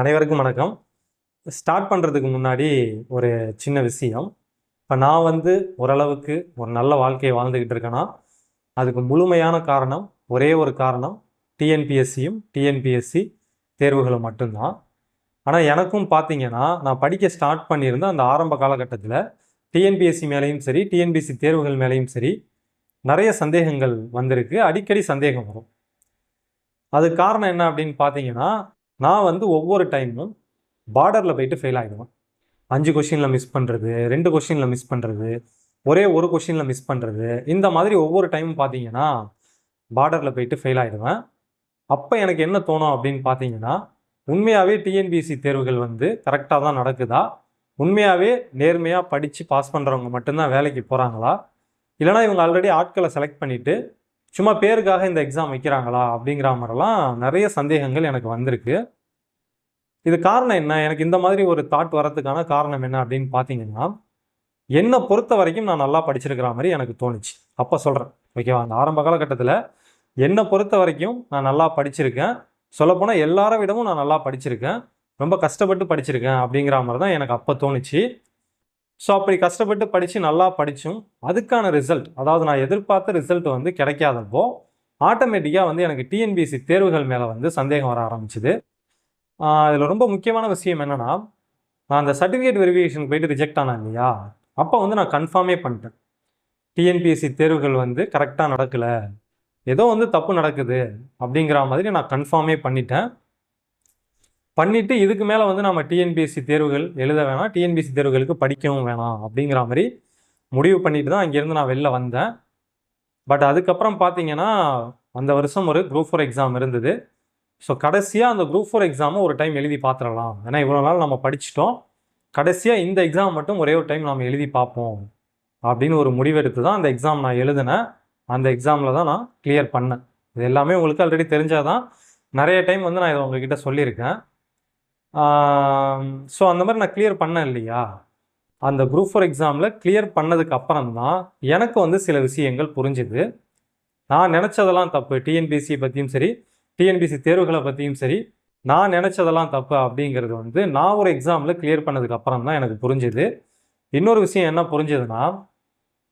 அனைவருக்கும் வணக்கம். ஸ்டார்ட் பண்ணுறதுக்கு முன்னாடி ஒரு சின்ன விஷயம். இப்போ நான் வந்து ஓரளவுக்கு ஒரு நல்ல வாழ்க்கையை வாழ்ந்துக்கிட்டு இருக்கேன்னா அதுக்கு முழுமையான காரணம் ஒரே ஒரு காரணம். டிஎன்பிஎஸ்சியும் டிஎன்பிஎஸ்சி தேர்வுகளும் மட்டும்தான். ஆனால் எனக்கும் பார்த்தீங்கன்னா நான் படிக்க ஸ்டார்ட் பண்ணியிருந்த அந்த ஆரம்ப காலகட்டத்தில் டிஎன்பிஎஸ்சி மேலேயும் சரி டிஎன்பிஎஸ்சி தேர்வுகள் மேலேயும் சரி நிறைய சந்தேகங்கள் வந்திருக்கு. அடிக்கடி சந்தேகம் வரும். அது காரணம் என்ன அப்படின்னு பார்த்தீங்கன்னா நான் வந்து ஒவ்வொரு டைமும் பார்டரில் போயிட்டு ஃபெயில் ஆகிடுவேன் அஞ்சு கொஷினில் மிஸ் பண்ணுறது ரெண்டு கொஷினில் மிஸ் பண்ணுறது ஒரே ஒரு கொஷினில் மிஸ் பண்ணுறது இந்த மாதிரி ஒவ்வொரு டைமும் பார்த்தீங்கன்னா பார்டரில் போயிட்டு ஃபெயில் ஆகிடுவேன் அப்போ எனக்கு என்ன தோணும் அப்படின்னு பார்த்தீங்கன்னா உண்மையாகவே டிஎன்பிஎஸ்சி தேர்வுகள் வந்து கரெக்டாக தான் நடக்குதா? உண்மையாகவே நேர்மையாக படித்து பாஸ் பண்ணுறவங்க மட்டும்தான் வேலைக்கு போகிறாங்களா இல்லைனா இவங்க ஆல்ரெடி ஆட்களை செலக்ட் பண்ணிவிட்டு சும்மா பேருக்காக இந்த எக்ஸாம் வைக்கிறாங்களா? அப்படிங்கிற மாதிரிலாம் நிறைய சந்தேகங்கள் எனக்கு வந்திருக்கு. இது காரணம் என்ன? எனக்கு இந்த மாதிரி ஒரு தாட் வரதுக்கான காரணம் என்ன அப்படின்னு பார்த்தீங்கன்னா என்னை பொறுத்த வரைக்கும் நான் நல்லா படிச்சிருக்கிற மாதிரி எனக்கு தோணுச்சு. அப்போ சொல்கிறேன் ஓகேவா? அந்த ஆரம்ப காலகட்டத்தில் என்னை பொறுத்த வரைக்கும் நான் நல்லா படிச்சிருக்கேன். சொல்லப்போனால் எல்லார விடவும் நான் நல்லா படிச்சிருக்கேன். ரொம்ப கஷ்டப்பட்டு படிச்சிருக்கேன் அப்படிங்கிற மாதிரி தான் எனக்கு அப்போ தோணுச்சு. ஸோ அப்படி கஷ்டப்பட்டு படித்து நல்லா படித்தும் அதுக்கான ரிசல்ட் அதாவது நான் எதிர்பார்த்த ரிசல்ட் வந்து கிடைக்காதப்போ ஆட்டோமேட்டிக்காக வந்து எனக்கு டிஎன்பிஎஸ்சி தேர்வுகள் மேலே வந்து சந்தேகம் வர ஆரம்பிச்சுது. இதில் ரொம்ப முக்கியமான விஷயம் என்னென்னா நான் அந்த சர்டிஃபிகேட் வெரிஃபிகேஷன் போயிட்டு ரிஜெக்ட் ஆனேன் இல்லையா? அப்போ வந்து நான் கன்ஃபார்மே பண்ணிட்டேன். டிஎன்பிஎஸ்சி தேர்வுகள் வந்து கரெக்டாக நடக்கலை. ஏதோ வந்து தப்பு நடக்குது அப்படிங்கிற மாதிரி நான் கன்ஃபார்மே பண்ணிட்டேன். பண்ணிவிட்டு இதுக்கு மேலே வந்து நம்ம டிஎன்பிஎஸ்சி தேர்வுகள் எழுத வேணாம் டிஎன்பிஎஸ்சி தேர்வுகளுக்கு படிக்கவும் வேணாம் அப்படிங்கிற மாதிரி முடிவு பண்ணிட்டு தான் அங்கேருந்து நான் வெளில வந்தேன். பட் அதுக்கப்புறம் பார்த்தீங்கன்னா அந்த வருஷம் ஒரு குரூப் ஃபோர் எக்ஸாம் இருந்தது. ஸோ கடைசியாக அந்த குரூப் ஃபோர் எக்ஸாமை ஒரு டைம் எழுதி பார்த்துடலாம். ஏன்னா இவ்வளோ நாள் நம்ம படிச்சிட்டோம். கடைசியாக இந்த எக்ஸாம் மட்டும் ஒரே ஒரு டைம் நம்ம எழுதி பார்ப்போம். அப்படின்னு ஒரு முடிவெடுத்து தான் அந்த எக்ஸாம் நான் எழுதினேன். அந்த எக்ஸாமில் தான் நான் கிளியர் பண்ணேன். இது எல்லாமே உங்களுக்கு ஆல்ரெடி தெரிஞ்சால் தான் நிறைய டைம் வந்து நான் இதை உங்ககிட்ட சொல்லியிருக்கேன். ஸோ அந்த மாதிரி நான் கிளியர் பண்ணேன் இல்லையா? அந்த குரூப் ஃபோர் எக்ஸாமில் கிளியர் பண்ணதுக்கு அப்புறம் தான் எனக்கு வந்து சில விஷயங்கள் புரிஞ்சுது. நான் நினச்சதெல்லாம் தப்பு. டிஎன்பிஎஸ்சி பற்றியும் சரி டிஎன்பிஎஸ்சி தேர்வுகளை பற்றியும் சரி நான் நினச்சதெல்லாம் தப்பு அப்படிங்கிறது வந்து நான் ஒரு எக்ஸாமில் கிளியர் பண்ணதுக்கு அப்புறம் தான் எனக்கு புரிஞ்சுது. இன்னொரு விஷயம் என்ன புரிஞ்சதுன்னா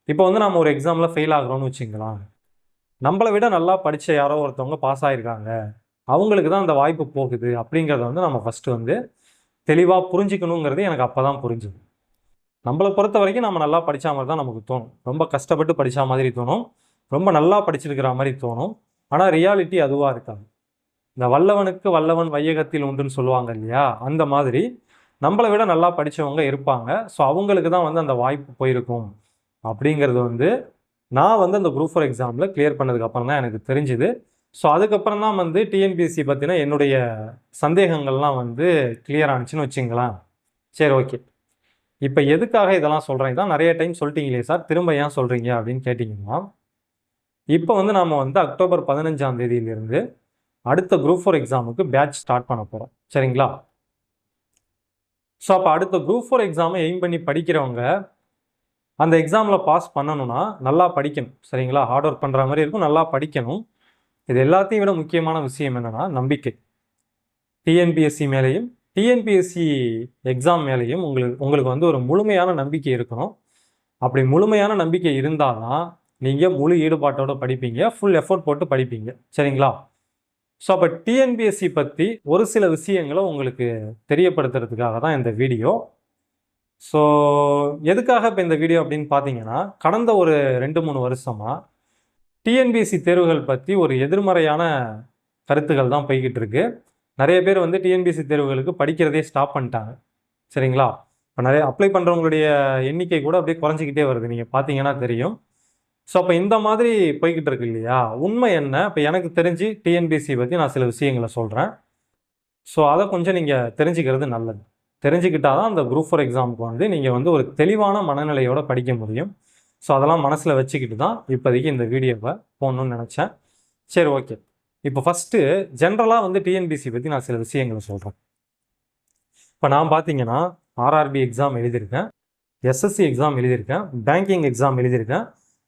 இப்போ வந்து நம்ம ஒரு எக்ஸாமில் ஃபெயில் ஆகிறோம்னு வச்சுங்களேன். நம்மளை விட நல்லா படித்த யாரோ ஒருத்தவங்க பாஸ் ஆகிருக்காங்க அவங்களுக்கு தான் அந்த வாய்ப்பு போகுது அப்படிங்கிறத வந்து நம்ம ஃபஸ்ட்டு வந்து தெளிவாக புரிஞ்சிக்கணுங்கிறது எனக்கு அப்போ தான் புரிஞ்சுது. நம்மளை பொறுத்த வரைக்கும் நம்ம நல்லா படித்த மாதிரி தான் நமக்கு தோணும். ரொம்ப கஷ்டப்பட்டு படித்த மாதிரி தோணும். ரொம்ப நல்லா படிச்சிருக்கிற மாதிரி தோணும். ஆனால் ரியாலிட்டி அதுவாக இருக்காது. இந்த வல்லவனுக்கு வல்லவன் வையகத்தில் உண்டுன்னு சொல்லுவாங்க இல்லையா? அந்த மாதிரி நம்மளை விட நல்லா படித்தவங்க இருப்பாங்க. ஸோ அவங்களுக்கு தான் வந்து அந்த வாய்ப்பு போயிருக்கும். அப்படிங்கிறது வந்து நான் வந்து அந்த குரூப் ஃபோர் எக்ஸாமில் கிளியர் பண்ணதுக்கப்புறம் தான் எனக்கு தெரிஞ்சுது. ஸோ அதுக்கப்புறம் தான் வந்து டிஎன்பிஎஸ்சி பற்றின என்னுடைய சந்தேகங்கள்லாம் வந்து கிளியர் ஆனிச்சுன்னு வச்சுங்களேன். சரி ஓகே இப்போ எதுக்காக இதெல்லாம் சொல்கிறேன் தான் நிறைய டைம் சொல்லிட்டீங்களே சார் திரும்ப ஏன் சொல்கிறீங்க அப்படின்னு கேட்டிங்கன்னா இப்போ வந்து நாம் வந்து அக்டோபர் பதினஞ்சாம் தேதியிலிருந்து அடுத்த குரூப் ஃபோர் எக்ஸாமுக்கு பேட்ச் ஸ்டார்ட் பண்ண போகிறோம் சரிங்களா? ஸோ அப்போ அடுத்த குரூப் ஃபோர் எக்ஸாமை எய்ம் பண்ணி படிக்கிறவங்க அந்த எக்ஸாமில் பாஸ் பண்ணணும்னா நல்லா படிக்கணும். சரிங்களா? ஹார்ட் ஒர்க் பண்ணுற மாதிரி இருக்கும் நல்லா படிக்கணும். இது எல்லாத்தையும் விட முக்கியமான விஷயம் என்னென்னா நம்பிக்கை. டிஎன்பிஎஸ்சி மேலேயும் டிஎன்பிஎஸ்சி எக்ஸாம் மேலேயும் உங்களுக்கு உங்களுக்கு வந்து ஒரு முழுமையான நம்பிக்கை இருக்கணும். அப்படி முழுமையான நம்பிக்கை இருந்தால் தான் நீங்கள் முழு ஈடுபாட்டோடு படிப்பீங்க ஃபுல் எஃபோர்ட் போட்டு படிப்பீங்க. சரிங்களா? ஸோ அப்போ டிஎன்பிஎஸ்சி பற்றி ஒரு சில விஷயங்களை உங்களுக்கு தெரியப்படுத்துறதுக்காக தான் இந்த வீடியோ. ஸோ எதுக்காக இப்போ இந்த வீடியோ அப்படின்னு பார்த்தீங்கன்னா கடந்த ஒரு ரெண்டு மூணு வருஷமாக டிஎன்பிஎஸ்சி தேர்வுகள் பற்றி ஒரு எதிர்மறையான கருத்துக்கள் தான் போய்கிட்டு இருக்கு. நிறைய பேர் வந்து டிஎன்பிஎஸ்சி தேர்வுகளுக்கு படிக்கிறதே ஸ்டாப் பண்ணிட்டாங்க. சரிங்களா? இப்போ நிறைய அப்ளை பண்ணுறவங்களுடைய எண்ணிக்கை கூட அப்படியே குறைஞ்சிக்கிட்டே வருது. நீங்கள் பார்த்தீங்கன்னா தெரியும். ஸோ அப்போ இந்த மாதிரி போய்கிட்டு இருக்கு இல்லையா? உண்மை என்ன? இப்போ எனக்கு தெரிஞ்சு டிஎன்பிசி பற்றி நான் சில விஷயங்களை சொல்கிறேன் ஸோ அதை கொஞ்சம் நீங்கள் தெரிஞ்சுக்கிறது நல்லது. தெரிஞ்சுக்கிட்டால் தான் அந்த குரூப் ஃபோர் எக்ஸாமுக்கு வந்து நீங்கள் வந்து ஒரு தெளிவான மனநிலையோடு படிக்க முடியும். ஸோ அதெல்லாம் மனசில் வச்சுக்கிட்டு தான் இப்போதைக்கு இந்த வீடியோவை போகணுன்னு நினச்சேன். சரி ஓகே. இப்போ ஃபஸ்ட்டு ஜென்ரலாக வந்து டிஎன்பிசி பற்றி நான் சில விஷயங்களை சொல்கிறேன் இப்போ நான் பார்த்தீங்கன்னா ஆர்ஆர்பி எக்ஸாம் எழுதியிருக்கேன். எஸ்எஸ்சி எக்ஸாம் எழுதியிருக்கேன். பேங்கிங் எக்ஸாம் எழுதியிருக்கேன்.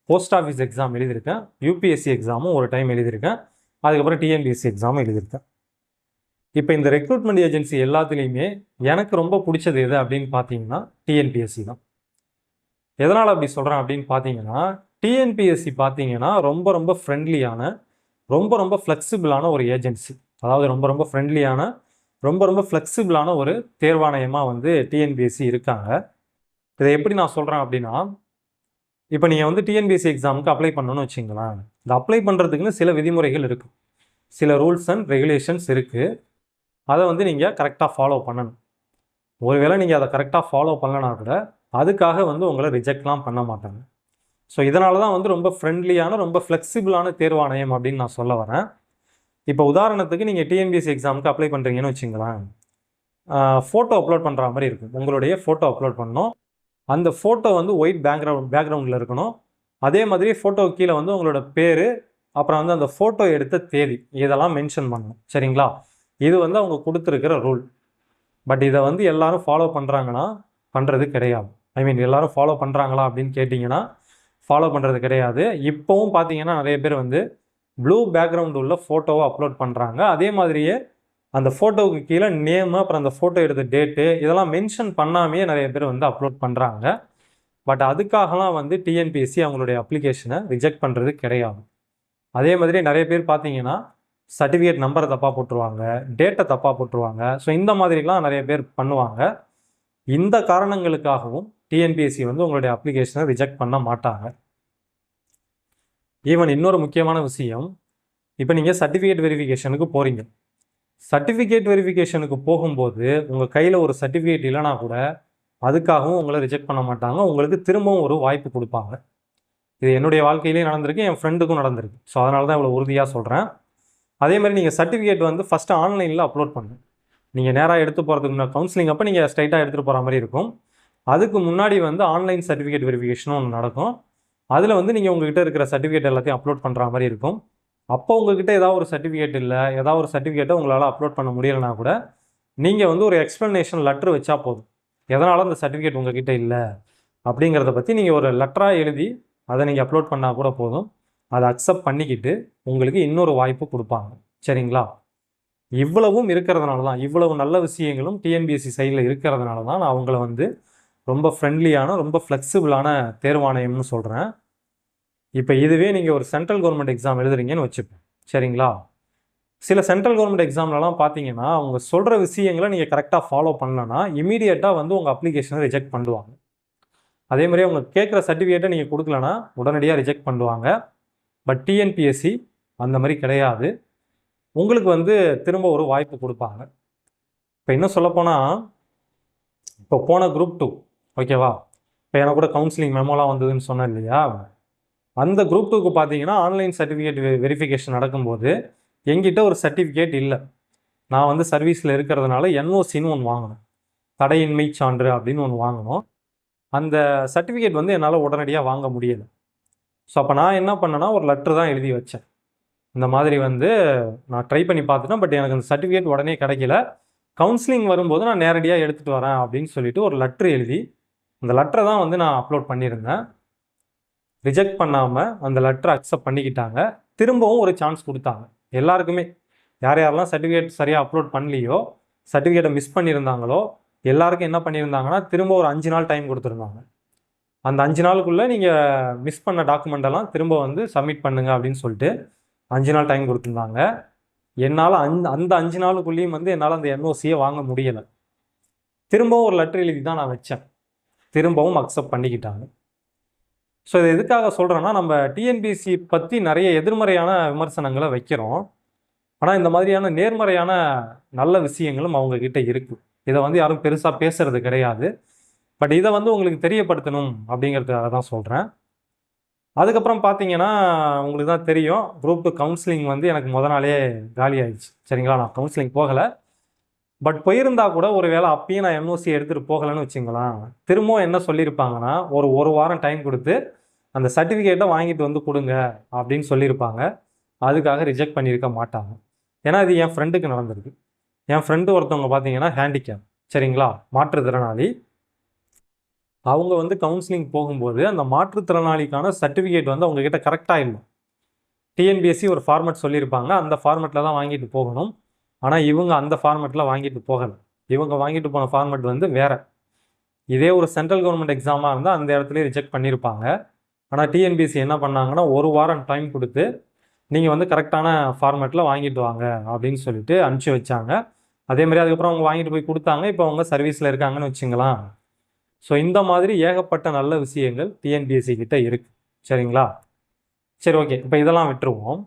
போஸ்ட் ஆஃபீஸ் எக்ஸாம் எழுதியிருக்கேன். யூபிஎஸ்சி எக்ஸாமும் ஒரு டைம் எழுதியிருக்கேன். அதுக்கப்புறம் டிஎன்பிஎஸ்சி எக்ஸாமும் எழுதியிருக்கேன். இப்போ இந்த ரெக்ரூட்மெண்ட் ஏஜென்சி எல்லாத்துலேயுமே எனக்கு ரொம்ப பிடிச்சது எது அப்படின்னு பார்த்தீங்கன்னா டிஎன்பிஎஸ்சி தான். எதனால் அப்படி சொல்கிறேன் அப்படின்னு பார்த்தீங்கன்னா டிஎன்பிஎஸ்சி பார்த்தீங்கன்னா ரொம்ப ரொம்ப ஃப்ரெண்ட்லியான ரொம்ப ரொம்ப ஃப்ளெக்சிபிளான ஒரு ஏஜென்சி அதாவது ரொம்ப ரொம்ப ஃப்ரெண்ட்லியான ரொம்ப ரொம்ப ஃப்ளெக்சிபிளான ஒரு தேர்வாணையமாக வந்து டிஎன்பிஎஸ்சி இருக்காங்க. இதை எப்படி நான் சொல்கிறேன் அப்படின்னா இப்போ நீங்கள் வந்து டிஎன்பிஎஸ்சி எக்ஸாமுக்கு அப்ளை பண்ணணும்னு வச்சிங்களேன். இந்த அப்ளை பண்ணுறதுக்குன்னு சில விதிமுறைகள் இருக்கும் சில ரூல்ஸ் அண்ட் ரெகுலேஷன்ஸ் இருக்குது அதை வந்து நீங்கள் கரெக்டாக ஃபாலோ பண்ணணும். ஒருவேளை நீங்கள் அதை கரெக்டாக ஃபாலோ பண்ணலனா கூட அதுக்காக வந்து உங்களை ரிஜெக்ட்லாம் பண்ண மாட்டாங்க. ஸோ இதனால தான் வந்து ரொம்ப ஃப்ரெண்ட்லியான ரொம்ப ஃப்ளெக்சிபிளான தேர்வாணையம் அப்படின்னு நான் சொல்ல வரேன். இப்போ உதாரணத்துக்கு நீங்கள் டிஎன்பிஎஸ்சி எக்ஸாமுக்கு அப்ளை பண்ணுறீங்கன்னு வச்சுங்களேன். ஃபோட்டோ அப்லோட் பண்ணுற மாதிரி இருக்கும் உங்களுடைய ஃபோட்டோ அப்லோட் பண்ணோம் அந்த ஃபோட்டோ வந்து ஒயிட் பேக்ரவுண்ட் பேக்ரவுண்டில் இருக்கணும். அதே மாதிரி ஃபோட்டோ கீழே வந்து உங்களோட பேர் அப்புறம் வந்து அந்த ஃபோட்டோ எடுத்த தேதி இதெல்லாம் மென்ஷன் பண்ணணும். சரிங்களா? இது வந்து அவங்க கொடுத்துருக்கிற ரூல் பட் இதை வந்து எல்லாரும் ஃபாலோ பண்ணுறாங்கன்னா பண்ணுறது கிடையாது. ஐ மீன் எல்லாரும் ஃபாலோ பண்ணுறாங்களா அப்படின்னு கேட்டிங்கன்னா ஃபாலோ பண்ணுறது கிடையாது. இப்போவும் பார்த்தீங்கன்னா நிறைய பேர் வந்து ப்ளூ பேக்ரவுண்ட் உள்ள ஃபோட்டோவை அப்லோட் பண்ணுறாங்க அதே மாதிரியே அந்த ஃபோட்டோவுக்கு கீழே நேமு அப்புறம் அந்த ஃபோட்டோ எடுத்த டேட்டு இதெல்லாம் மென்ஷன் பண்ணாமையே நிறைய பேர் வந்து அப்லோட் பண்ணுறாங்க பட் அதுக்காகலாம் வந்து டிஎன்பிஎஸ்சி அவங்களுடைய அப்ளிகேஷனை ரிஜெக்ட் பண்ணுறது கிடையாது. அதே மாதிரி நிறைய பேர் பார்த்தீங்கன்னா சர்டிஃபிகேட் நம்பரை தப்பாக போட்டுருவாங்க டேட்டை தப்பாக போட்டுருவாங்க. ஸோ இந்த மாதிரிலாம் நிறைய பேர் பண்ணுவாங்க. இந்த காரணங்களுக்காகவும் டிஎன்பிஎஸ்சி வந்து உங்களுடைய அப்ளிகேஷனை ரிஜெக்ட் பண்ண மாட்டாங்க. ஈவன் இன்னொரு முக்கியமான விஷயம் இப்போ நீங்கள் சர்டிஃபிகேட் வெரிஃபிகேஷனுக்கு போகிறீங்க சர்டிஃபிகேட் வெரிஃபிகேஷனுக்கு போகும்போது உங்கள் கையில் ஒரு சர்டிஃபிகேட் இல்லைனா கூட அதுக்காகவும் உங்களை ரிஜெக்ட் பண்ண மாட்டாங்க. உங்களுக்கு திரும்பவும் ஒரு வாய்ப்பு கொடுப்பாங்க. இது என்னுடைய வாழ்க்கையிலேயே நடந்திருக்கு என் ஃப்ரெண்டுக்கும் நடந்திருக்கு. ஸோ அதனால தான் இவ்வளோ உறுதியாக சொல்கிறேன் அதே மாதிரி நீங்கள் சர்டிஃபிகேட் வந்து ஃபஸ்ட்டு ஆன்லைனில் அப்லோட் பண்ணுங்க. நீங்கள் நேராக எடுத்து போகிறதுக்கு முன்னாடி கவுன்சிலிங் அப்போ நீங்கள் ஸ்ட்ரைட்டாக எடுத்துகிட்டு போகிற மாதிரி இருக்கும். அதுக்கு முன்னாடி வந்து ஆன்லைன் சர்டிஃபிகேட் வெரிஃபிகேஷனும் ஒன்று நடக்கும். அதில் வந்து நீங்கள் உங்ககிட்ட இருக்கிற சர்டிஃபிகேட் எல்லாத்தையும் அப்லோட் பண்ணுற மாதிரி இருக்கும். அப்போ உங்ககிட்ட ஏதாவது ஒரு சர்டிஃபிகேட் இல்லை ஏதாவது ஒரு சர்டிஃபிகேட்டை உங்களால் அப்லோட் பண்ண முடியலைனா கூட நீங்கள் வந்து ஒரு எக்ஸ்ப்ளனேஷன் லெட்ரு வச்சா போதும். எதனால் அந்த சர்டிஃபிகேட் உங்ககிட்ட இல்லை? அப்படிங்கிறத பற்றி நீங்கள் ஒரு லெட்டராக எழுதி அதை நீங்கள் அப்லோட் பண்ணால் கூட போதும். அதை அக்செப்ட் பண்ணிக்கிட்டு உங்களுக்கு இன்னொரு வாய்ப்பு கொடுப்பாங்க. சரிங்களா? இவ்வளவும் இருக்கிறதுனால தான் இவ்வளவு நல்ல விஷயங்களும் டிஎன்பிஎஸ்சி சைடில் இருக்கிறதுனால தான் நான் அவங்கள வந்து ரொம்ப ஃப்ரெண்ட்லியான ரொம்ப ஃப்ளெக்சிபிளான தேர்வாணையம்னு சொல்கிறேன் இப்போ இதுவே நீங்கள் ஒரு சென்ட்ரல் கவர்மெண்ட் எக்ஸாம் எழுதுறீங்கன்னு வச்சுப்போம் சரிங்களா? சில சென்ட்ரல் கவர்மெண்ட் எக்ஸாம்லலாம் பார்த்தீங்கன்னா அவங்க சொல்கிற விஷயங்களை நீங்கள் கரெக்டாக ஃபாலோ பண்ணலன்னா இமீடியட்டாக வந்து உங்கள் அப்ளிகேஷனை ரிஜெக்ட் பண்ணுவாங்க. அதே மாதிரி அவங்க கேட்குற சர்டிஃபிகேட்டை நீங்கள் கொடுக்கலனா உடனடியாக ரிஜெக்ட் பண்ணுவாங்க. பட் டிஎன்பிஎஸ்சி அந்த மாதிரி கிடையாது. உங்களுக்கு வந்து திரும்ப ஒரு வாய்ப்பு கொடுப்பாங்க. இப்போ இன்னும் சொல்லப்போனால் இப்போ போன குரூப் டூ ஓகேவா இப்போ எனக்கு கூட கவுன்சிலிங் மெமோலாம் வந்ததுன்னு சொன்னேன் இல்லையா? அந்த குரூப் டூக்கு பார்த்தீங்கன்னா ஆன்லைன் சர்டிஃபிகேட் வெரிஃபிகேஷன் நடக்கும்போது எங்கிட்ட ஒரு சர்டிஃபிகேட் இல்லை. நான் வந்து சர்வீஸில் இருக்கிறதுனால என்ஓசின்னு ஒன்று வாங்கினேன். தடையின்மை சான்று அப்படின்னு ஒன்று வாங்கணும் அந்த சர்டிஃபிகேட் வந்து என்னால் உடனடியாக வாங்க முடியலை. ஸோ அப்போ நான் என்ன பண்ணேன்னா ஒரு லெட்ரு தான் எழுதி வச்சேன். இந்த மாதிரி வந்து நான் ட்ரை பண்ணி பார்த்துட்டேன். பட் எனக்கு அந்த சர்டிஃபிகேட் உடனே கிடைக்கல. கவுன்சிலிங் வரும்போது நான் நேரடியாக எடுத்துகிட்டு வரேன் அப்படின்னு சொல்லிட்டு ஒரு லெட்ரு எழுதி அந்த லெட்டரை தான் வந்து நான் அப்லோட் பண்ணியிருந்தேன். ரிஜெக்ட் பண்ணாமல் அந்த லெட்டரை அக்செப்ட் பண்ணிக்கிட்டாங்க. திரும்பவும் ஒரு சான்ஸ் கொடுத்தாங்க. எல்லாருக்குமே. யார் யாரெல்லாம் சர்டிஃபிகேட் சரியாக அப்லோட் பண்ணலையோ சர்டிஃபிகேட்டை மிஸ் பண்ணியிருந்தாங்களோ எல்லாருக்கும் என்ன பண்ணியிருந்தாங்கன்னா திரும்ப ஒரு அஞ்சு நாள் டைம் கொடுத்துருந்தாங்க. அந்த அஞ்சு நாளுக்குள்ளே நீங்கள் மிஸ் பண்ண டாக்குமெண்டெல்லாம் திரும்ப வந்து சப்மிட் பண்ணுங்கள் அப்படின்னு சொல்லிட்டு அஞ்சு நாள் டைம் கொடுத்துருந்தாங்க. என்னால் அந் அந்த அஞ்சு நாளுக்குள்ளேயும் வந்து என்னால் அந்த என்ஓசியை வாங்க முடியலை. திரும்பவும் ஒரு லெட்டர் எழுதி தான் நான் வச்சேன். திரும்பவும் அக்செப்ட் பண்ணிக்கிட்டாங்க. ஸோ இது எதுக்காக சொல்கிறேன்னா நம்ம டிஎன்பிசி பற்றி நிறைய எதிர்மறையான விமர்சனங்களை வைக்கிறோம். ஆனால் இந்த மாதிரியான நேர்மறையான நல்ல விஷயங்களும் அவங்கக்கிட்ட இருக்குது இதை வந்து யாரும் பெருசாக பேசுறது கிடையாது. பட் இதை வந்து உங்களுக்கு தெரியப்படுத்தணும் அப்படிங்கிறதுக்காக தான் சொல்கிறேன் அதுக்கப்புறம் பார்த்தீங்கன்னா உங்களுக்கு தான் தெரியும் குரூப் டூ கவுன்சிலிங் வந்து எனக்கு முத நாளே காலி ஆயிடுச்சு. சரிங்களா? நான் கவுன்சிலிங் போகலை. பட் போயிருந்தா கூட ஒரு வேளை அப்பயும் நான் என்ஓசி எடுத்துகிட்டு போகலைன்னு வச்சுங்களேன். திரும்பவும் என்ன சொல்லியிருப்பாங்கன்னா ஒரு ஒரு வாரம் டைம் கொடுத்து அந்த சர்டிஃபிகேட்டை வாங்கிட்டு வந்து கொடுங்க அப்படின்னு சொல்லியிருப்பாங்க. அதுக்காக ரிஜெக்ட் பண்ணியிருக்க மாட்டாங்க. ஏன்னா இது என் ஃப்ரெண்டுக்கு நடந்திருக்கு. என் ஃப்ரெண்டு ஒருத்தவங்க பார்த்தீங்கன்னா ஹேண்டிகேப் சரிங்களா? மாற்றுத்திறனாளி. அவங்க வந்து கவுன்சிலிங் போகும்போது அந்த மாற்றுத்திறனாளிக்கான சர்டிஃபிகேட் வந்து அவங்கக்கிட்ட கரெக்டாக இல்லை. டிஎன்பிஎஸ்சி ஒரு ஃபார்மேட் சொல்லியிருப்பாங்க. அந்த ஃபார்மேட்டில் தான் வாங்கிட்டு போகணும். ஆனால் இவங்க அந்த ஃபார்மெட்டில் வாங்கிட்டு போகலை. இவங்க வாங்கிட்டு போன ஃபார்மெட் வந்து வேறு. இதே ஒரு சென்ட்ரல் கவர்மெண்ட் எக்ஸாமாக இருந்தால் அந்த இடத்துலையும் ரிஜெக்ட் பண்ணியிருப்பாங்க ஆனால் டிஎன்பிசி என்ன பண்ணாங்கன்னா ஒரு வாரம் டைம் கொடுத்து நீங்கள் வந்து கரெக்டான ஃபார்மேட்டில் வாங்கிட்டு வாங்க அப்படின்னு சொல்லிட்டு அனுப்பிச்சி வச்சாங்க. அதே மாதிரி அதுக்கப்புறம் அவங்க வாங்கிட்டு போய் கொடுத்தாங்க. இப்போ அவங்க சர்வீஸில் இருக்காங்கன்னு வச்சுங்களா ஸோ இந்த மாதிரி ஏகப்பட்ட நல்ல விஷயங்கள் டிஎன்பிஎஸ்சி கிட்ட இருக்கு. சரிங்களா? சரி ஓகே இப்போ இதெல்லாம் விட்டுருவோம்.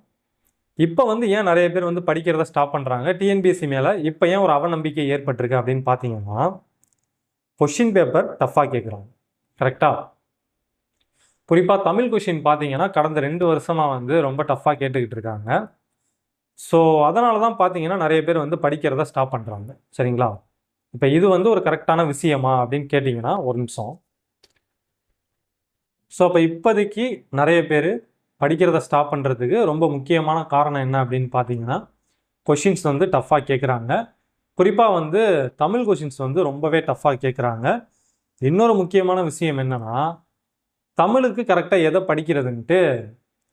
இப்போ வந்து ஏன் நிறைய பேர் வந்து படிக்கிறத ஸ்டாப் பண்ணுறாங்க டிஎன்பிஎஸ்சி மேலே இப்போ ஏன் ஒரு அவநம்பிக்கை ஏற்பட்டிருக்கு அப்படின்னு பார்த்தீங்கன்னா கொஷின் பேப்பர் டஃப்பாக கேட்குறாங்க கரெக்டாக குறிப்பாக தமிழ் கொஷின் பார்த்தீங்கன்னா கடந்த ரெண்டு வருஷமாக வந்து ரொம்ப டஃப்பாக கேட்டுக்கிட்டு இருக்காங்க. ஸோ அதனால தான் பார்த்தீங்கன்னா நிறைய பேர் வந்து படிக்கிறத ஸ்டாப் பண்ணுறாங்க சரிங்களா? இப்போ இது வந்து ஒரு கரெக்டான விஷயமா அப்படின்னு கேட்டிங்கன்னா ஒரு நிமிஷம். ஸோ அப்போ இப்போதைக்கு நிறைய பேர் படிக்கிறத ஸ்டாப் பண்ணுறதுக்கு ரொம்ப முக்கியமான காரணம் என்ன அப்படின்னு பார்த்தீங்கன்னா கொஷின்ஸ் வந்து டஃப்பாக கேட்குறாங்க குறிப்பாக வந்து தமிழ் கொஷின்ஸ் வந்து ரொம்பவே டஃப்பாக கேட்குறாங்க இன்னொரு முக்கியமான விஷயம் என்னன்னா தமிழுக்கு கரெக்டாக எதை படிக்கிறதுன்ட்டு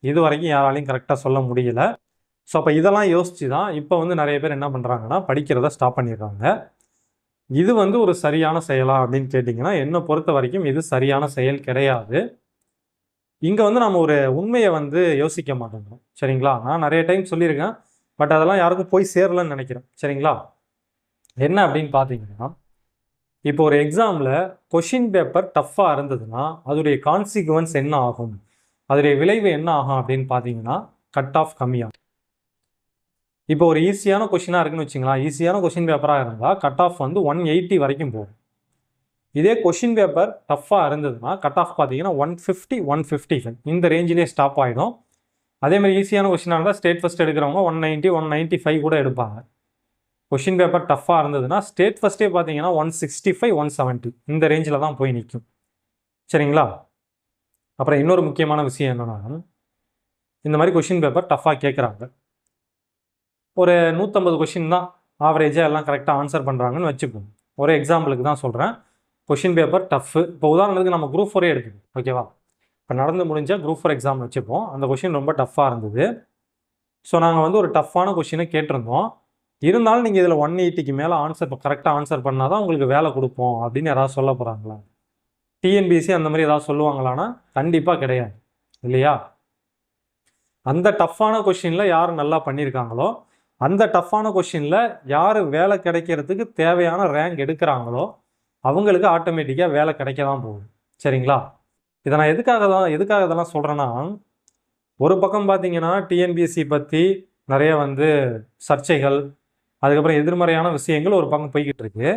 இது வரைக்கும் யாராலையும் கரெக்டாக சொல்ல முடியல. ஸோ அப்போ இதெல்லாம் யோசித்து தான் இப்போ வந்து நிறைய பேர் என்ன பண்ணுறாங்கன்னா படிக்கிறத ஸ்டாப் பண்ணிடுறாங்க. இது வந்து ஒரு சரியான செயலா அப்படின்னு கேட்டிங்கன்னா என்னை பொறுத்த வரைக்கும் இது சரியான செயல் கிடையாது. இங்கே வந்து நம்ம ஒரு உண்மையை வந்து யோசிக்க மாட்டோம். சரிங்களா? நான் நிறைய டைம் சொல்லியிருக்கேன். பட் அதெல்லாம் யாருக்கும் போய் சேரலன்னு நினைக்கிறேன். சரிங்களா? என்ன அப்படின்னு பார்த்தீங்கன்னா இப்போ ஒரு எக்ஸாமில் கொஷின் பேப்பர் டஃப்பாக இருந்ததுன்னா அதோடைய கான்சிக்வன்ஸ் என்ன ஆகும்? அதோடைய விளைவு என்ன ஆகும் அப்படின்னு பார்த்தீங்கன்னா கட் ஆஃப் கம்மியாகும். இப்போ ஒரு ஈஸியான கொஷினாக இருக்குன்னு வச்சுங்களா ஈஸியான கொஷின் பேப்பராக இருந்தால் கட் ஆஃப் வந்து ஒன் எயிட்டி வரைக்கும் போகும். இதே கொஷின் பேப்பர் டஃப்பாக இருந்ததுன்னா கட் ஆஃப் பார்த்தீங்கன்னா one fifty one fifty five இந்த ரேஞ்சிலே ஸ்டாப் ஆகிடும் அதே மாதிரி ஈஸியான கொஷினாக இருந்தால் ஸ்டேட் ஃபஸ்ட் எடுக்கிறவங்க one ninety one ninety five கூட எடுப்பாங்க. கொஷின் பேப்பர் டஃப்பாக இருந்ததுன்னா ஸ்டேட் ஃபஸ்ட்டே பார்த்தீங்கன்னா one sixty five one seventy இந்த ரேஞ்சில் தான் போய் நிற்கும் சரிங்களா? அப்புறம் இன்னொரு முக்கியமான விஷயம் என்னென்னா இந்த மாதிரி கொஷின் பேப்பர் டஃப்பாக கேட்குறாங்க ஒரு நூற்றம்பது கொஷின் தான் ஆவரேஜாக எல்லாம் கரெக்டாக ஆன்சர் பண்ணுறாங்கன்னு வச்சுப்போம் ஒரு எக்ஸாம்பிளுக்கு தான் சொல்கிறேன் கொஷின் பேப்பர் டஃப்பு இப்போ உதாரணத்துக்கு நம்ம குரூப் ஃபோரே எடுக்கணும் ஓகேவா இப்போ நடந்து முடிஞ்சால் குரூப் ஃபோர் எக்ஸாம் வச்சுப்போம். அந்த கொஷின் ரொம்ப டஃப்பாக இருந்தது. ஸோ நாங்கள் வந்து ஒரு டஃப்பான கொஷினை கேட்டிருந்தோம். இருந்தாலும் நீங்கள் இதில் ஒன் எயிட்டிக்கு மேலே ஆன்சர் கரெக்டாக ஆன்சர் பண்ணால் தான் உங்களுக்கு வேலை கொடுப்போம் அப்படின்னு யாராவது சொல்ல போகிறாங்களா டிஎன்பிசி அந்த மாதிரி ஏதாவது சொல்லுவாங்களான்னா கண்டிப்பாக கிடையாது. இல்லையா? அந்த டஃப்பான கொஷினில் யார் நல்லா பண்ணியிருக்காங்களோ அந்த டஃப்பான கொஷினில் யார் வேலை கிடைக்கிறதுக்கு தேவையான ரேங்க் எடுக்கிறாங்களோ அவங்களுக்கு ஆட்டோமேட்டிக்காக வேலை கிடைக்க தான் போகுது. சரிங்களா? இதை நான் எதுக்காக தான் எதுக்காக இதெல்லாம் சொல்கிறேன்னா ஒரு பக்கம் பார்த்தீங்கன்னா டிஎன்பிஎஸ்சி பற்றி நிறைய வந்து சர்ச்சைகள் அதுக்கப்புறம் எதிர்மறையான விஷயங்கள் ஒரு பக்கம் போய்கிட்டு இருக்கு.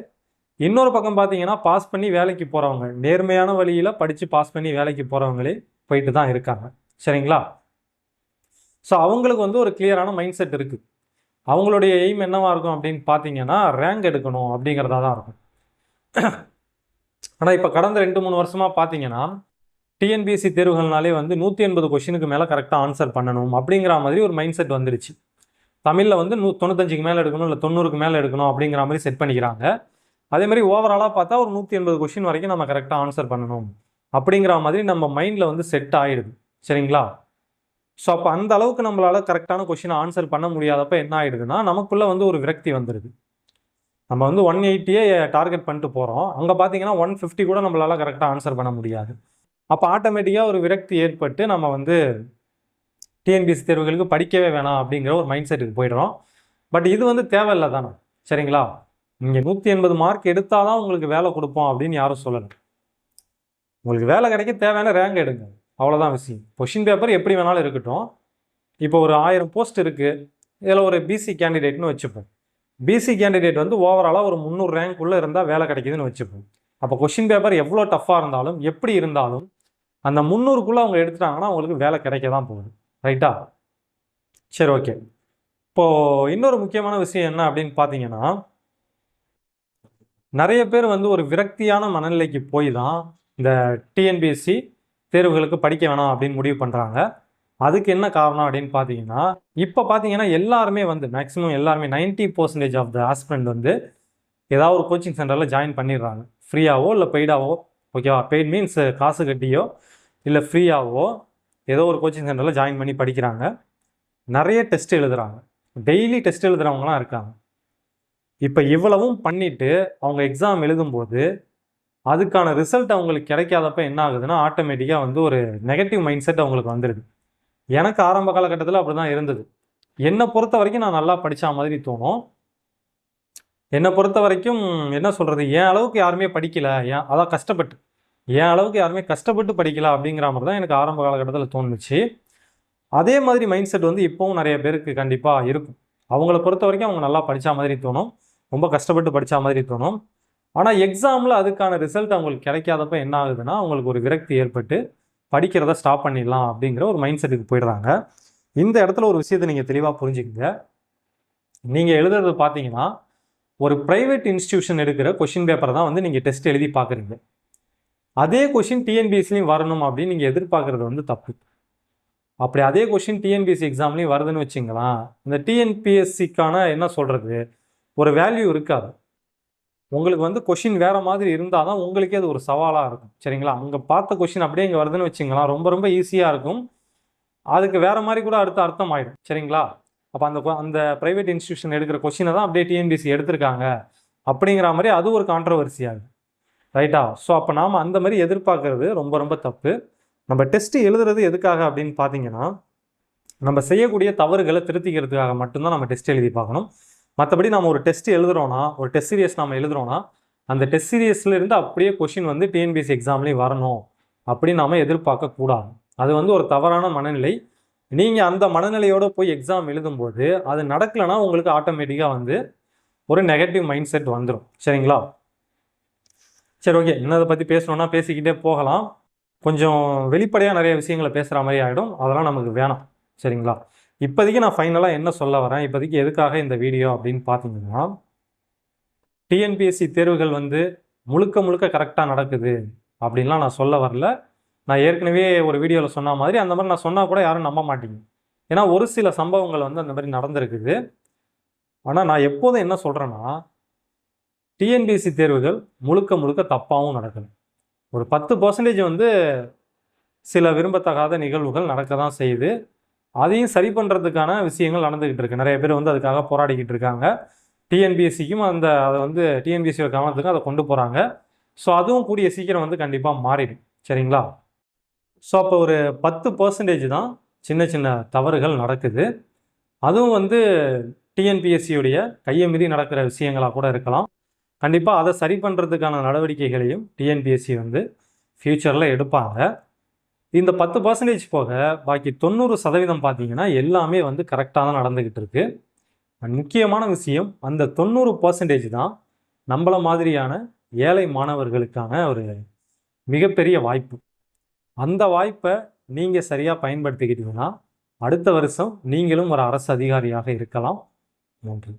இன்னொரு பக்கம் பார்த்தீங்கன்னா பாஸ் பண்ணி வேலைக்கு போகிறவங்க நேர்மையான வழியில் படித்து பாஸ் பண்ணி வேலைக்கு போகிறவங்களே போயிட்டு தான் இருக்காங்க. சரிங்களா? ஸோ அவங்களுக்கு வந்து ஒரு கிளியரான மைண்ட் செட் இருக்குது அவங்களுடைய எய்ம் என்னவா இருக்கும் அப்படின்னு பார்த்தீங்கன்னா ரேங்க் எடுக்கணும் அப்படிங்கிறதா தான் இருக்கும். ஆனால் இப்போ கடந்த ரெண்டு மூணு வருஷமாக பார்த்தீங்கன்னா டிஎன்பிஎஸ்சி தேர்வுகள்னாலே வந்து நூற்றி எண்பது கொஷினுக்கு மேலே கரெக்டாக ஆன்சர் பண்ணணும் அப்படிங்கிற மாதிரி ஒரு மைண்ட் செட் வந்துருச்சு. தமிழில் வந்து நூ தொண்ணூத்தஞ்சுக்கு மேலே எடுக்கணும் இல்லை தொண்ணூறுக்கு மேலே எடுக்கணும் அப்படிங்கிற மாதிரி செட் பண்ணிக்கிறாங்க. அதே மாதிரி ஓவராலாக பார்த்தா ஒரு நூற்றி எண்பது கொஷின் வரைக்கும் நம்ம கரெக்டாக ஆன்சர் பண்ணணும் அப்படிங்கிற மாதிரி நம்ம மைண்டில் வந்து செட் ஆகிடுது சரிங்களா? ஸோ அப்போ அந்த அளவுக்கு நம்மளால் கரெக்டான கொஷினை ஆன்சர் பண்ண முடியாதப்ப என்ன ஆகிடுதுன்னா நமக்குள்ளே வந்து ஒரு விரக்தி வந்துடுது நம்ம வந்து ஒன் எயிட்டியே டார்கெட் பண்ணிட்டு போகிறோம் அங்கே பார்த்தீங்கன்னா ஒன் ஃபிஃப்டி கூட நம்மளால் கரெக்டாக ஆன்சர் பண்ண முடியாது. அப்போ ஆட்டோமேட்டிக்காக ஒரு விரக்தி ஏற்பட்டு நம்ம வந்து டிஎன்பிஎஸ்சி தேர்வுகளுக்கு படிக்கவே வேணாம் அப்படிங்கிற ஒரு மைண்ட் செட்டுக்கு போயிடுறோம். பட் இது வந்து தேவையில்லை தானே? சரிங்களா? நீங்கள் நூற்றி எண்பது மார்க் எடுத்தால் தான் உங்களுக்கு வேலை கொடுப்போம் அப்படின்னு யாரும் சொல்லலை. உங்களுக்கு வேலை கிடைக்க தேவையான ரேங்க் எடுங்க. அவ்வளோதான் விஷயம். கொஷின் பேப்பர் எப்படி வேணாலும் இருக்கட்டும். இப்போ ஒரு ஆயிரம் போஸ்ட் இருக்குது இதில் ஒரு பிசி கேண்டிடேட்னு வச்சுப்போம். பிசி கேண்டிடேட் வந்து ஓவராலாக ஒரு முந்நூறு ரேங்க் உள்ளே இருந்தால் வேலை கிடைக்குதுன்னு வச்சுப்போம். அப்போ கொஷின் பேப்பர் எவ்வளோ டஃப்பாக இருந்தாலும் எப்படி இருந்தாலும் அந்த முந்நூறுக்குள்ளே அவங்க எடுத்துட்டாங்கன்னா அவங்களுக்கு வேலை கிடைக்க தான் போகுது ரைட்டா சரி ஓகே இப்போது இன்னொரு முக்கியமான விஷயம் என்ன அப்படின்னு பார்த்தீங்கன்னா நிறைய பேர் வந்து ஒரு விரக்தியான மனநிலைக்கு போய் தான் இந்த டிஎன்பிஎஸ்சி தேர்வுகளுக்கு படிக்க வேணாம் அப்படின்னு முடிவு பண்ணுறாங்க அதுக்கு என்ன காரணம் அப்படின்னு பார்த்தீங்கன்னா இப்போ பார்த்தீங்கன்னா எல்லாருமே வந்து மேக்ஸிமம் எல்லாருமே 90% பர்சன்டேஜ் ஆஃப் த ஆஸ்பிரண்ட் வந்து ஏதாவது ஒரு கோச்சிங் சென்டரில் ஜாயின் பண்ணிடுறாங்க. ஃப்ரீயாவோ இல்லை பெய்டாவோ ஓகேவா பெய்ட் மீன்ஸ் காசு கட்டியோ இல்லை ஃப்ரீயாவோ ஏதோ ஒரு கோச்சிங் சென்டரில் ஜாயின் பண்ணி படிக்கிறாங்க. நிறைய டெஸ்ட் எழுதுகிறாங்க டெய்லி டெஸ்ட் எழுதுறவங்களாம் இருக்காங்க. இப்போ இவ்வளவும் பண்ணிட்டு அவங்க எக்ஸாம் எழுதும்போது அதுக்கான ரிசல்ட் அவங்களுக்கு கிடைக்காதப்ப என்ன ஆகுதுன்னா ஆட்டோமேட்டிக்காக வந்து ஒரு நெகட்டிவ் மைண்ட் செட் அவங்களுக்கு வந்துடுது எனக்கு ஆரம்ப காலகட்டத்தில் அப்படி தான் இருந்தது. என்னை பொறுத்த வரைக்கும் நான் நல்லா படித்த மாதிரி தோணும். என்னை பொறுத்த வரைக்கும் என்ன சொல்கிறது என் அளவுக்கு யாருமே படிக்கல. ஏன் அதான் கஷ்டப்பட்டு. என் அளவுக்கு யாருமே கஷ்டப்பட்டு படிக்கல அப்படிங்கிற மாதிரி தான் எனக்கு ஆரம்ப காலகட்டத்தில் தோணுச்சு. அதே மாதிரி மைண்ட் செட் வந்து இப்போவும் நிறைய பேருக்கு கண்டிப்பாக இருக்கும். அவங்கள பொறுத்த வரைக்கும் அவங்க நல்லா படித்த மாதிரி தோணும். ரொம்ப கஷ்டப்பட்டு படித்த மாதிரி தோணும். ஆனால் எக்ஸாமில் அதுக்கான ரிசல்ட் அவங்களுக்கு கிடைக்காதப்ப என்ன ஆகுதுன்னா அவங்களுக்கு ஒரு விரக்தி ஏற்பட்டு படிக்கிறத ஸ்டாப் பண்ணிடலாம் அப்படிங்கிற ஒரு மைண்ட் செட்டுக்கு போயிடுறாங்க. இந்த இடத்துல ஒரு விஷயத்தை நீங்கள் தெளிவாக புரிஞ்சுக்கங்க. நீங்கள் எழுதுறது பார்த்தீங்கன்னா ஒரு ப்ரைவேட் இன்ஸ்டியூஷன் எடுக்கிற கொஷின் பேப்பரை தான் வந்து நீங்கள் டெஸ்ட் எழுதி பார்க்குறீங்க அதே கொஷின் டிஎன்பிஎஸ்லையும் வரணும் அப்படின்னு நீங்கள் எதிர்பார்க்குறது வந்து தப்பு. அப்படி அதே கொஷின் டிஎன்பிஎஸ்சி எக்ஸாம்லேயும் வருதுன்னு வச்சுங்களேன் இந்த டிஎன்பிஎஸ்சிக்கான என்ன சொல்கிறது ஒரு வேல்யூ இருக்காது. உங்களுக்கு வந்து கொஷின் வேறு மாதிரி இருந்தால் தான் உங்களுக்கே அது ஒரு சவாலாக இருக்கும். சரிங்களா? அங்கே பார்த்த கொஷின் அப்படியே இங்கே வருதுன்னு வச்சுங்களா ரொம்ப ரொம்ப ஈஸியாக இருக்கும். அதுக்கு வேறு மாதிரி கூட அடுத்த அர்த்தம் ஆகிடும் சரிங்களா? அப்போ அந்த அந்த ப்ரைவேட் இன்ஸ்டியூஷன் எடுக்கிற கொஷினை தான் அப்படியே டிஎன்பிசி எடுத்திருக்காங்க. அப்படிங்கிற மாதிரி அது ஒரு கான்ட்ரவர்சி ஆகுது. ரைட்டா ஸோ அப்போ நாம் அந்த மாதிரி எதிர்பார்க்கறது ரொம்ப ரொம்ப தப்பு. நம்ம டெஸ்ட்டு எழுதுறது எதுக்காக அப்படின்னு பார்த்தீங்கன்னா நம்ம செய்யக்கூடிய தவறுகளை திருத்திக்கிறதுக்காக மட்டும்தான் நம்ம டெஸ்ட் எழுதி பார்க்கணும். மற்றபடி நம்ம ஒரு டெஸ்ட் எழுதுறோம்னா ஒரு டெஸ்ட் சீரியஸ் நம்ம எழுதுறோம்னா அந்த டெஸ்ட் சீரியஸ்ல இருந்து அப்படியே கொஷின் வந்து டிஎன்பிஎஸ்சி எக்ஸாம்லேயும் வரணும் அப்படின்னு நாம எதிர்பார்க்க கூடாது. அது வந்து ஒரு தவறான மனநிலை. நீங்கள் அந்த மனநிலையோட போய் எக்ஸாம் எழுதும்போது அது நடக்கலைன்னா உங்களுக்கு ஆட்டோமேட்டிக்காக வந்து ஒரு நெகட்டிவ் மைண்ட் செட் வந்துடும் சரிங்களா? சரி ஓகே என்னதை பற்றி பேசணும்னா பேசிக்கிட்டே போகலாம். கொஞ்சம் வெளிப்படையாக நிறைய விஷயங்களை பேசுகிற மாதிரி ஆகிடும் அதெல்லாம் நமக்கு வேணாம். சரிங்களா? இப்போதைக்கு நான் ஃபைனலாக என்ன சொல்ல வரேன்? இப்போதைக்கு எதுக்காக இந்த வீடியோ அப்படின்னு பார்த்தீங்கன்னா டிஎன்பிஎஸ்சி தேர்வுகள் வந்து முழுக்க முழுக்க கரெக்டாக நடக்குது அப்படின்லாம் நான் சொல்ல வரல. நான் ஏற்கனவே ஒரு வீடியோவில் சொன்ன மாதிரி அந்த மாதிரி நான் சொன்னால் கூட யாரும் நம்ப மாட்டீங்க. ஏன்னா ஒரு சில சம்பவங்கள் வந்து அந்த மாதிரி நடந்திருக்குது. ஆனால் நான் எப்போதும் என்ன சொல்கிறேன்னா டிஎன்பிஎஸ்சி தேர்வுகள் முழுக்க முழுக்க தப்பாகவும் நடக்குது. ஒரு பத்து பர்சன்டேஜ் வந்து சில விரும்பத்தகாத நிகழ்வுகள் நடக்க தான் செய்யுது. அதையும் சரி பண்ணுறதுக்கான விஷயங்கள் நடந்துக்கிட்டு இருக்கு. நிறைய பேர் வந்து அதுக்காக போராடிக்கிட்டு இருக்காங்க. டிஎன்பிஎஸ்சிக்கும் அந்த அதை வந்து டிஎன்பிஎஸ்சியோட கவனத்துக்கும் அதை கொண்டு போகிறாங்க ஸோ அதுவும் கூடிய சீக்கிரம் வந்து கண்டிப்பாக மாறிடும். சரிங்களா? ஸோ அப்போ ஒரு பத்து பர்சன்டேஜ் தான் சின்ன சின்ன தவறுகள் நடக்குது. அதுவும் வந்து டிஎன்பிஎஸ்சியுடைய கையை மீறி நடக்கிற விஷயங்களாக கூட இருக்கலாம். கண்டிப்பாக அதை சரி பண்ணுறதுக்கான நடவடிக்கைகளையும் டிஎன்பிஎஸ்சி வந்து ஃப்யூச்சரில் எடுப்பாங்க. இந்த பத்து பர்சன்டேஜ் போக பாக்கி தொண்ணூறு சதவீதம் பார்த்தீங்கன்னா எல்லாமே வந்து கரெக்டாக தான் நடந்துக்கிட்டு இருக்கு. முக்கியமான விஷயம் அந்த தொண்ணூறு பர்சன்டேஜ் தான் நம்மள மாதிரியான ஏழை மாணவர்களுக்கான ஒரு மிகப்பெரிய வாய்ப்பு. அந்த வாய்ப்பை நீங்கள் சரியாக பயன்படுத்திக்கிட்டீங்கன்னா அடுத்த வருஷம் நீங்களும் ஒரு அரசு அதிகாரியாக இருக்கலாம். நன்றி.